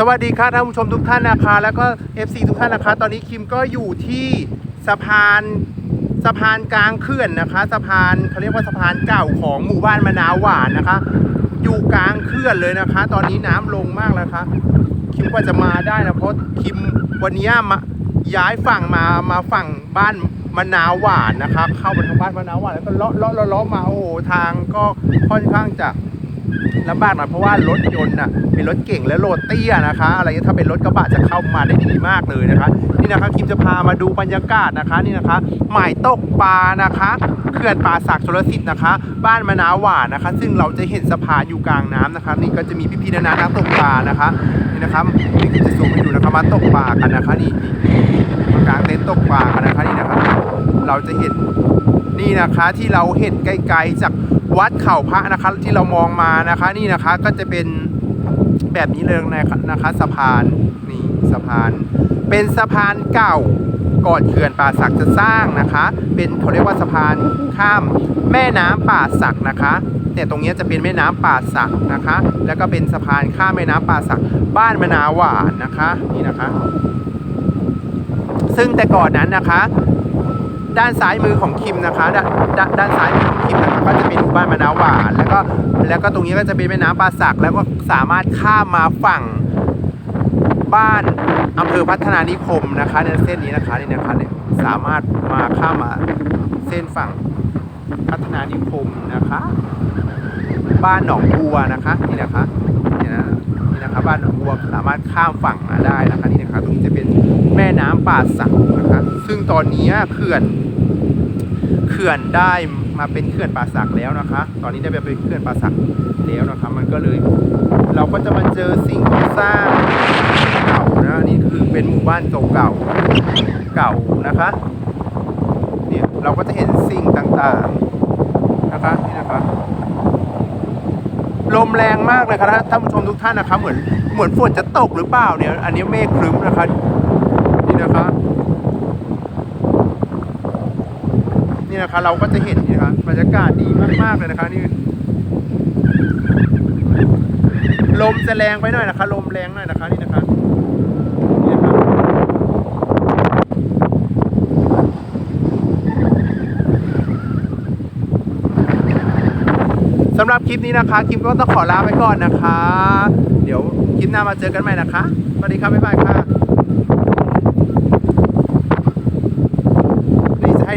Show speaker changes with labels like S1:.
S1: สวัสดีค่ะท่านผู้ชมทุกท่านนะคะ แล้วก็ FC ทุกท่านนะคะ ตอนนี้คิมก็อยู่ที่สะพานสะพานกลางเขื่อนนะคะ สะพานเขาเรียกว่าสะพานเก่าของหมู่บ้านมะนาวหวานนะคะ อยู่กลางเขื่อนเลยนะคะ ตอนนี้น้ำลงมากแล้วคะคิมกว่าจะมาได้นะเพราะคิมวันนี้มาย้ายฝั่งมามาฝั่งบ้านมะนาวหวานนะคะเข้ามาทางบ้านมะนาวหวานแล้วก็เลาะเลาะเลาะมาโอ้ทางก็ค่อนข้างจะ ลำบากหน่อยเพราะว่ารถยนต์น่ะเป็นรถเก่งและโรถเตี้ยนะคะ อะไรเงี้ยถ้าเป็นรถกระบะจะเข้ามาได้ดีมากเลยนะคะ นี่นะคะคิมจะพามาดูบรรยากาศนะคะนี่นะคะหมายตกปลานะคะเขื่อนป่าศักดิ์ชลสิทธิ์นะคะ บ้านมะนาวหวานนะคะ ซึ่งเราจะเห็นสะพานอยู่กลางน้ำนะคะ นี่ก็จะมีพี่ๆนานานักตกปลานะคะนี่นะครับนี่คือจะซูมให้ดูนะคะมาตกปลากันนะคะนี่นี่กลางเต็นท์ตกปลากันนะคะนี่นะคะเราจะเห็น นี่นะคะที่เราเห็นไกลๆจากวัดเข่าพระนะคะที่เรามองมานะคะ นี่นะคะก็จะเป็นแบบนี้เลยนะคะนะคะสะพานนี่สะพาน เป็นสะพานเก่าก่อนเขื่อนป่าสักจะสร้างนะคะ เป็นเขาเรียกว่าสะพานข้ามแม่น้ำป่าสักนะคะเนี่ยตรงนี้จะเป็นแม่น้ำป่าสักนะคะ แล้วก็เป็นสะพานข้ามแม่น้ำป่าสักบ้านมะนาวหวานนะคะนี่นะคะ ซึ่งแต่ก่อนนั้นนะคะ ด้านซ้ายมือของคิมนะคะดดด้านซ้ายมือของคิมนะคะก็จะเป็นหมู่บ้านมะนาวหวานแล้วก็แล้วก็ตรงนี้ก็จะเป็นแม่น้ำปาสัก แล้วก็สามารถข้ามมาฝั่งบ้านอำเภอพัฒนานิคมนะคะในเส้นนี้นะคะนี่นะคะเนี่ยสามารถมาข้ามมาเส้นฝั่งพัฒนานิคมนะคะ บ้านหนองบัวนะคะนี่นะคะนี่นะนี่นะคะบ้านหนองบัวสามารถข้ามฝั่งมาได้นะคะนี่นะคะตรงนี้จะเป็นแม่น้ำป่าสักนะคะ ซึ่งตอนนี้เขื่อน ขื่อนได้มาเป็นเขื่อนป่าสักแล้วนะคะ ตอนนี้ได้ไปเป็นเขื่อนป่าสักแล้วนะคะ มันก็เลย เราก็จะมาเจอสิ่งก่อสร้างเก่านะอันนี่คือเป็นหมู่บ้านเก่าๆเก่านะคะเนี่ยเราก็จะเห็นสิ่งต่างๆนะคะนี่นะคะลมแรงมากเลยครับท่านผู้ชมทุกท่านนะครับเหมือนเหมือนฝนจะตกหรือเปล่าเนี่ย อันนี้เมฆครึ้มนะคะนี่นะคะ นี่นะคะ เราก็จะเห็นนะครับบรรยากาศดีมากๆเลยนะครับนี่ลมจะแรงไปหน่อยนะครับลมแรงหน่อยนะครับนี่นะครับสำหรับคลิปนี้นะคะ คลิปก็ต้องขอลาไปก่อนนะคะ เดี๋ยวคลิปหน้ามาเจอกันใหม่นะคะ สวัสดีครับบ๊ายบายค่ะนี่จะให้